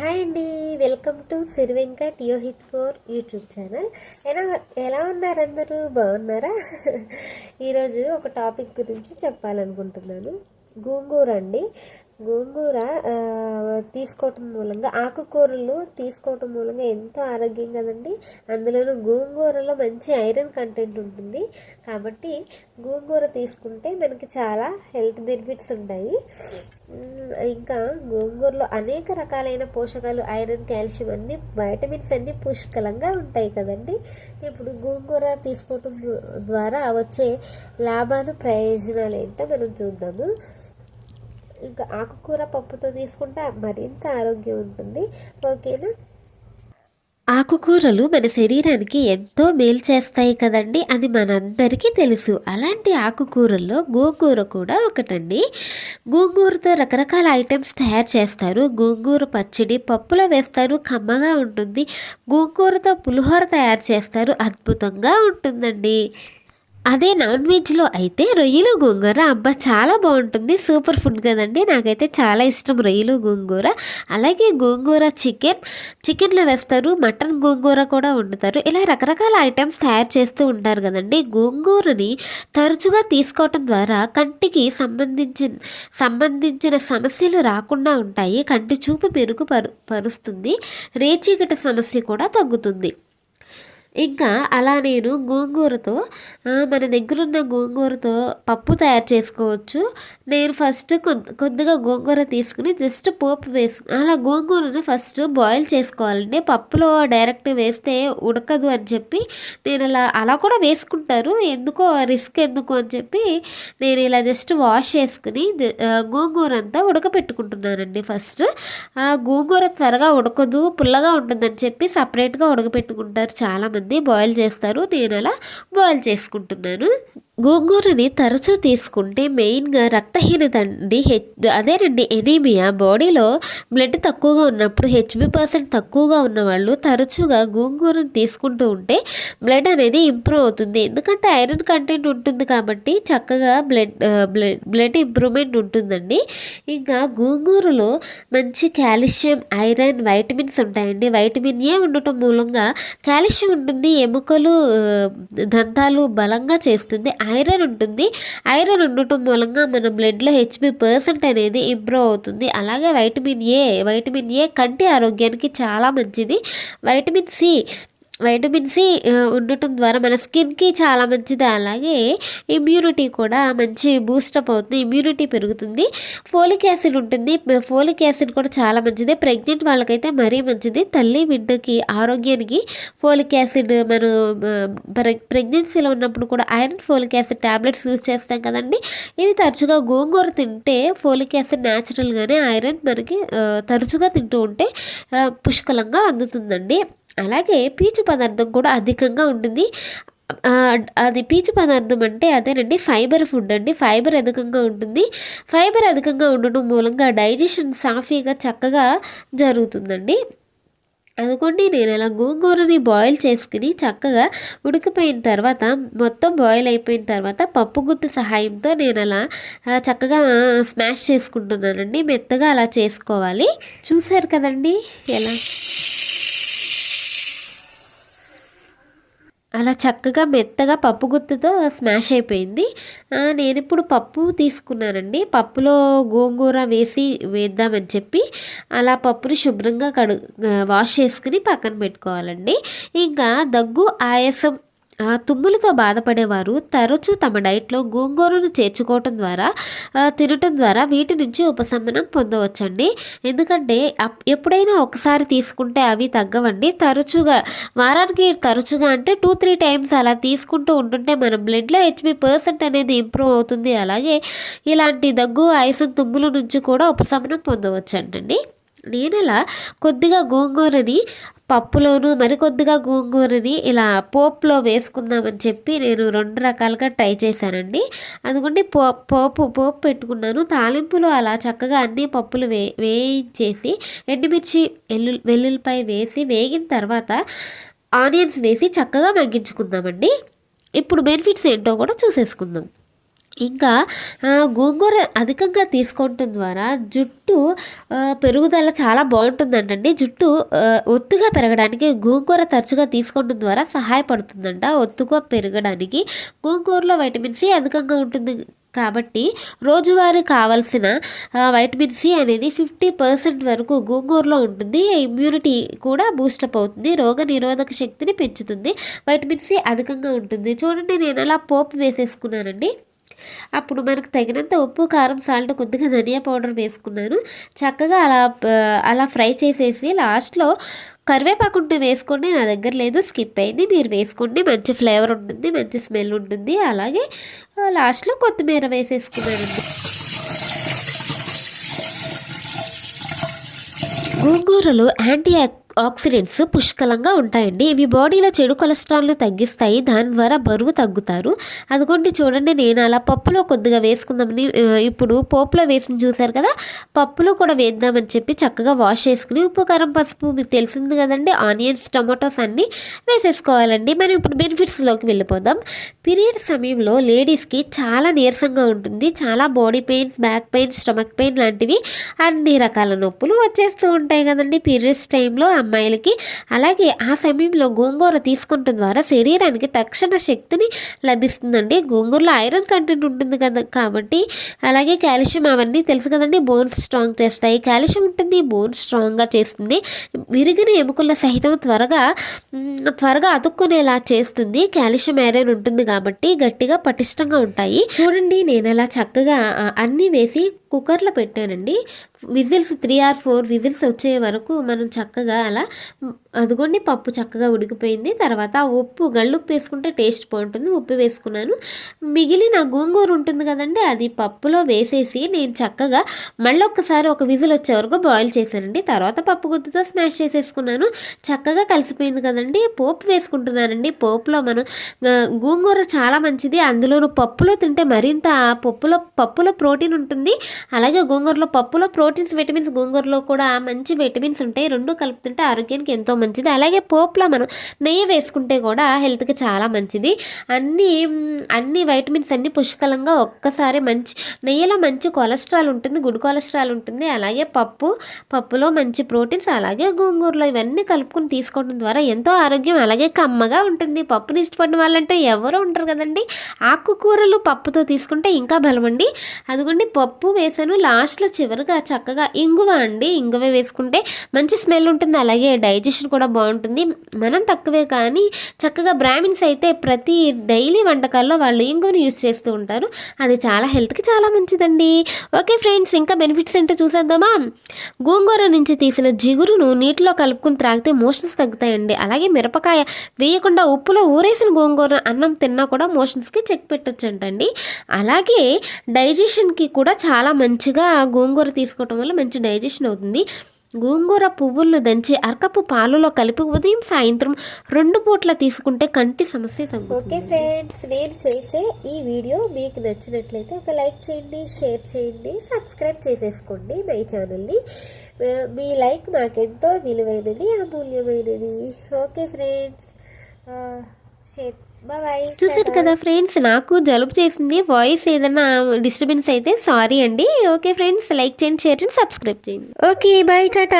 Hi అండి. Welcome to Sirivenkat Yohit for YouTube channel. ఎలా ఎలా ఉన్నారు అందరూ? బాగున్నారా? ఈరోజు ఒక టాపిక్ గురించి చెప్పాలనుకుంటున్నాను. గోంగూర అండి గోంగూర తీసుకోవటం మూలంగా ఆకుకూరలు తీసుకోవటం మూలంగా ఎంతో ఆరోగ్యం కదండి. అందులోనూ గోంగూరలో మంచి ఐరన్ కంటెంట్ ఉంటుంది. కాబట్టి గోంగూర తీసుకుంటే మనకి చాలా హెల్త్ బెనిఫిట్స్ ఉంటాయి. ఇంకా గోంగూరలో అనేక రకాలైన పోషకాలు ఐరన్ కాల్షియం అన్ని వైటమిన్స్ అన్ని పుష్కలంగా ఉంటాయి కదండి. ఇప్పుడు గోంగూర తీసుకోవటం ద్వారా వచ్చే లాభాలు ప్రయోజనాలు ఏంటో మనం చూద్దాము. ఇంకా ఆకుకూర పప్పుతో తీసుకుంటే మరింత ఆరోగ్యం ఉంటుంది. ఓకేనా? ఆకుకూరలు మన శరీరానికి ఎంతో మేలు చేస్తాయి కదండి. అది మనందరికీ తెలుసు. అలాంటి ఆకుకూరల్లో గోంగూర కూడా ఒకటండి. గోంగూరతో రకరకాల ఐటమ్స్ తయారు చేస్తారు. గోంగూర పచ్చడి పప్పులో వేస్తారు. కమ్మగా ఉంటుంది. గోంగూరతో పులిహోర తయారు చేస్తారు. అద్భుతంగా ఉంటుందండి. అదే నాన్ వెజ్లో అయితే రొయ్యలు గోంగూర. అబ్బా చాలా బాగుంటుంది. సూపర్ ఫుడ్ కదండి. నాకైతే చాలా ఇష్టం రొయ్యలు గోంగూర. అలాగే గోంగూర చికెన్. చికెన్లో వేస్తారు. మటన్ గోంగూర కూడా వండుతారు. ఇలా రకరకాల ఐటమ్స్ తయారు చేస్తూ ఉంటారు కదండి. గోంగూరని తరచుగా తీసుకోవటం ద్వారా కంటికి సంబంధించిన సంబంధించిన సమస్యలు రాకుండా ఉంటాయి. కంటి చూపు మెరుగుపరు పరుస్తుంది. రేచీగట సమస్య కూడా తగ్గుతుంది. ఇంకా అలా నేను గోంగూరతో మన మన దగ్గరున్న గోంగూరతో పప్పు తయారు చేసుకోవచ్చు. నేను ఫస్ట్ కొద్ది కొద్దిగా గోంగూర తీసుకుని జస్ట్ పోపు వేసు అలా గోంగూరను ఫస్ట్ బాయిల్ చేసుకోవాలండి. పప్పులో డైరెక్ట్ వేస్తే ఉడకదు అని చెప్పి నేను అలా అలా కూడా వేసుకుంటారు. ఎందుకో రిస్క్ ఎందుకు అని చెప్పి నేను ఇలా జస్ట్ వాష్ చేసుకుని గోంగూర అంతా ఉడకపెట్టుకుంటున్నానండి ఫస్ట్. ఆ గోంగూర త్వరగా ఉడకదు పుల్లగా ఉంటుందని చెప్పి సపరేట్గా ఉడకపెట్టుకుంటారు చాలామంది. బాయిల్ చేస్తారు. నేను అలా బాయిల్ చేసుకుంటున్నాను. గోంగూరని తరచూ తీసుకుంటే మెయిన్గా రక్తహీనత అండి హెచ్ అదేనండి ఎనీమియా. బాడీలో బ్లడ్ తక్కువగా ఉన్నప్పుడు హెచ్బి పర్సెంట్ తక్కువగా ఉన్నవాళ్ళు తరచుగా గోంగూరను తీసుకుంటూ ఉంటే బ్లడ్ అనేది ఇంప్రూవ్ అవుతుంది. ఎందుకంటే ఐరన్ కంటెంట్ ఉంటుంది కాబట్టి చక్కగా బ్లడ్ బ్లడ్ బ్లడ్ ఇంప్రూవ్మెంట్ ఉంటుందండి. ఇంకా గోంగూరలో మంచి కాల్షియం ఐరన్ వైటమిన్స్ ఉంటాయండి. వైటమిన్ ఏ ఉండటం మూలంగా కాల్షియం ఉంటుంది ఎముకలు దంతాలు బలంగా చేస్తుంది ఐరన్ ఉంటుంది. ఐరన్ ఉండటం మూలంగా మన బ్లడ్లో హెచ్బి పర్సెంట్ అనేది ఇంప్రూవ్ అవుతుంది. అలాగే వైటమిన్ ఏ వైటమిన్ ఏ కంటి ఆరోగ్యానికి చాలా మంచిది. Vitamin C vitamin C uh, ఉండటం ద్వారా మన స్కిన్కి చాలా మంచిది. అలాగే ఇమ్యూనిటీ కూడా మంచి బూస్టప్ అవుతుంది. ఇమ్యూనిటీ పెరుగుతుంది. ఫోలిక్ యాసిడ్ ఉంటుంది. ఫోలిక్ యాసిడ్ కూడా చాలా మంచిది. ప్రెగ్నెంట్ వాళ్ళకైతే మరీ మంచిది. తల్లి బిడ్డకి ఆరోగ్యానికి ఫోలిక్ యాసిడ్ మనం ప్రెగ్నెన్సీలో ఉన్నప్పుడు కూడా iron folic acid tablets use చేస్తాం కదండి. ఇవి తరచుగా గోంగూర తింటే ఫోలిక్ యాసిడ్ న్యాచురల్గానే ఐరన్ మనకి uh, తరచుగా తింటూ ఉంటే uh, పుష్కలంగా అందుతుందండి. అలాగే పీచు పదార్థం కూడా అధికంగా ఉంటుంది. అది పీచు పదార్థం అంటే అదేనండి ఫైబర్ ఫుడ్ అండి. ఫైబర్ అధికంగా ఉంటుంది. ఫైబర్ అధికంగా ఉండడం మూలంగా డైజెషన్ సాఫీగా చక్కగా జరుగుతుందండి. అదిగోండి నేను అలా గోంగూరని బాయిల్ చేసుకుని చక్కగా ఉడికిపోయిన తర్వాత మొత్తం బాయిల్ అయిపోయిన తర్వాత పప్పు గుత్తి సహాయంతో నేను అలా చక్కగా స్మాష్ చేసుకుంటున్నానండి. మెత్తగా అలా చేసుకోవాలి. చూసారు కదండి ఎలా? అలా చక్కగా మెత్తగా పప్పు గుత్తుతో స్మాష్ అయిపోయింది. నేను ఇప్పుడు పప్పు తీసుకున్నానండి. పప్పులో గోంగూర వేసి వేద్దామని చెప్పి అలా పప్పుని శుభ్రంగా కడు వాష్ చేసుకుని పక్కన పెట్టుకోవాలండి. ఇంకా దగ్గు ఆయాసం తుమ్ములతో బాధపడేవారు తరచూ తమ డైట్లో గోంగూరను చేర్చుకోవటం ద్వారా తినటం ద్వారా వీటి నుంచి ఉపశమనం పొందవచ్చండి. ఎందుకంటే అప్- ఎప్పుడైనా ఒకసారి తీసుకుంటే అవి తగ్గవండి. తరచుగా వారానికి తరచుగా అంటే టూ త్రీ టైమ్స్ అలా తీసుకుంటూ ఉంటుంటే మన బ్లడ్లో హెచ్బి పర్సెంట్ అనేది ఇంప్రూవ్ అవుతుంది. అలాగే ఇలాంటి దగ్గు ఐసం తుమ్ముల నుంచి కూడా ఉపశమనం పొందవచ్చు అంటండి నేను ఇలా కొద్దిగా గోంగూరని పప్పులోను మరికొద్దిగా గోంగూరని ఇలా పోపులో వేసుకుందామని చెప్పి నేను రెండు రకాలుగా ట్రై చేశానండి. అందుకంటే పో పోపు పోపు పెట్టుకున్నాను. తాలింపులో అలా చక్కగా అన్ని పప్పులు వే వేయించేసి ఎండుమిర్చి ఎల్లు వెల్లుల్లిపాయ వేసి వేగిన తర్వాత ఆనియన్స్ వేసి చక్కగా మగ్గించుకుందామండి. ఇప్పుడు బెనిఫిట్స్ ఏంటో కూడా చూసేసుకుందాం. ఇంకా గోంగూర అధికంగా తీసుకోవటం ద్వారా జుట్టు పెరుగుదల చాలా బాగుంటుందంటండి. జుట్టు ఒత్తుగా పెరగడానికి గోంగూర తరచుగా తీసుకోవడం ద్వారా సహాయపడుతుందంట. ఒత్తుగా పెరగడానికి గోంగూరలో వైటమిన్ సి అధికంగా ఉంటుంది కాబట్టి రోజువారీ కావాల్సిన వైటమిన్ సి అనేది ఫిఫ్టీ పర్సెంట్ వరకు గోంగూరలో ఉంటుంది. ఇమ్యూనిటీ కూడా బూస్టప్ అవుతుంది. రోగ నిరోధక శక్తిని పెంచుతుంది. వైటమిన్ సి అధికంగా ఉంటుంది. చూడండి నేను అలా పోపు వేసేసుకున్నానండి. అప్పుడు మనకు తగినంత ఉప్పు కారం సాల్ట్ కొద్దిగా ధనియా పౌడర్ వేసుకున్నాను. చక్కగా అలా అలా ఫ్రై చేసేసి లాస్ట్లో కరివేపాకు ఉంటే వేసుకోండి నా దగ్గర లేదు స్కిప్ అయింది. మీరు వేసుకోండి మంచి ఫ్లేవర్ ఉంటుంది మంచి స్మెల్ ఉంటుంది. అలాగే లాస్ట్లో కొత్తిమీర వేసేసుకున్నానండి గోంగూరలో యాంటీ ఆక్సిడెంట్స్ పుష్కలంగా ఉంటాయండి. ఇవి బాడీలో చెడు కొలెస్ట్రాల్ను తగ్గిస్తాయి. దాని ద్వారా బరువు తగ్గుతారు. అదిగోండి చూడండి నేను అలా పప్పులో కొద్దిగా వేసుకుందామని ఇప్పుడు పోపులో వేసి చూశారు కదా పప్పులో కూడా వేద్దామని చెప్పి చక్కగా వాష్ చేసుకుని ఉప్పు కారం పసుపు మీకు తెలిసింది కదండి ఆనియన్స్ టమాటోస్ అన్నీ వేసేసుకోవాలండి. మనం ఇప్పుడు బెనిఫిట్స్లోకి వెళ్ళిపోదాం. పీరియడ్ సమయంలో లేడీస్కి చాలా నీరసంగా ఉంటుంది. చాలా body pains back pain stomach pain లాంటివి అన్ని రకాల నొప్పులు వచ్చేస్తూ ఉంటాయి కదండి. పీరియడ్స్ టైంలో అమ్మాయిలకి. అలాగే ఆ సమయంలో గోంగూర తీసుకుంటం ద్వారా శరీరానికి తక్షణ శక్తిని లభిస్తుందండి. గోంగూరలో ఐరన్ కంటెంట్ ఉంటుంది కదా కాబట్టి అలాగే కాల్షియం అవన్నీ తెలుసు కదండి బోన్స్ స్ట్రాంగ్ చేస్తాయి. కాల్షియం ఉంటుంది బోన్స్ స్ట్రాంగ్గా చేస్తుంది. విరిగిన ఎముకల సహితం త్వరగా త్వరగా అతుక్కునేలా చేస్తుంది. కాల్షియం ఐరన్ ఉంటుంది కాబట్టి గట్టిగా పటిష్టంగా ఉంటాయి. చూడండి నేను అలా చక్కగా అన్నీ వేసి కుక్కర్లో పెట్టానండి. Whistles three or four whistles వచ్చే వరకు మనం చక్కగా అలా అదిగోండి పప్పు చక్కగా ఉడికిపోయింది. తర్వాత ఉప్పు గళ్ళుప్పు వేసుకుంటే టేస్ట్ బాగుంటుంది. ఉప్పు వేసుకున్నాను. మిగిలిన గోంగూర ఉంటుంది కదండి అది పప్పులో వేసేసి నేను చక్కగా మళ్ళీ ఒక్కసారి ఒక విజిల్ వచ్చే వరకు బాయిల్ చేశానండి. తర్వాత పప్పు గుత్తుతో స్మాష్ చేసేసుకున్నాను. చక్కగా కలిసిపోయింది కదండి. పోపు వేసుకుంటున్నానండి. పోపులో మనం గోంగూర చాలా మంచిది. అందులోనూ పప్పులో తింటే మరింత ఆ పప్పులో పప్పులో ప్రోటీన్ ఉంటుంది. అలాగే గోంగూరలో పప్పులో ప్రోటీన్స్ విటమిన్స్ గోంగూరలో కూడా మంచి విటమిన్స్ ఉంటాయి. రెండు కలుపుతుంటే ఆరోగ్యానికి ఎంతో మంచిది. అలాగే పోపులో మనం నెయ్యి వేసుకుంటే కూడా హెల్త్కి చాలా మంచిది. అన్ని అన్ని వైటమిన్స్ అన్ని పుష్కలంగా ఒక్కసారి మంచి నెయ్యిలో మంచి కొలెస్ట్రాల్ ఉంటుంది గుడ్ కొలెస్ట్రాల్ ఉంటుంది. అలాగే పప్పు పప్పులో మంచి ప్రోటీన్స్ అలాగే గోంగూరలో ఇవన్నీ కలుపుకొని తీసుకోవడం ద్వారా ఎంతో ఆరోగ్యం అలాగే కమ్మగా ఉంటుంది. పప్పుని ఇష్టపడిన వాళ్ళంటే ఎవరు ఉంటారు కదండి. ఆకుకూరలు పప్పుతో తీసుకుంటే ఇంకా బలమండి. అదిగోండి పప్పు వేసాను. లాస్ట్లో చివరిగా చక్కగా ఇంగువ అండి. ఇంగువ వేసుకుంటే మంచి స్మెల్ ఉంటుంది. అలాగే డైజెషన్ కూడా బాగుంటుంది. మనం తక్కువే కానీ చక్కగా బ్రాహ్మిన్స్ అయితే ప్రతి డైలీ వంటకాల్లో వాళ్ళు ఇంగువను యూస్ చేస్తూ ఉంటారు. అది చాలా హెల్త్కి చాలా మంచిదండి. ఓకే ఫ్రెండ్స్ ఇంకా బెనిఫిట్స్ ఏంటో చూసేద్దామా? గోంగూర నుంచి తీసిన జిగురును నీటిలో కలుపుకుని త్రాగితే మోషన్స్ తగ్గుతాయండి. అలాగే మిరపకాయ వేయకుండా ఉప్పులో ఊరేసిన గోంగూర అన్నం తిన్నా కూడా మోషన్స్కి చెక్ పెట్టొచ్చంటండి. అలాగే డైజెషన్కి కూడా చాలా మంచిగా గోంగూర తీసుకోవటం వల్ల మంచి డైజెషన్ అవుతుంది. గోంగూర పువ్వులను దంచి అరకపు పాలలో కలిపి ఉదయం సాయంత్రం రెండు పూట్ల తీసుకుంటే కంటి సమస్య ఓకే ఫ్రెండ్స్ నేను చేసే ఈ వీడియో మీకు నచ్చినట్లయితే ఒక లైక్ చేయండి షేర్ చేయండి సబ్స్క్రైబ్ చేసేసుకోండి మై ఛానల్ని. మీ లైక్ నాకెంతో విలువైనది అమూల్యమైనది. ఓకే ఫ్రెండ్స్ షేర్ చూసారు కదా ఫ్రెండ్స్ నాకు జలుబు చేసింది వాయిస్ ఏదైనా డిస్టర్బెన్స్ అయితే సారీ అండి. ఓకే ఫ్రెండ్స్ లైక్ చేయండి షేర్ చేయండి సబ్స్క్రైబ్ చేయండి. Okay bye tata.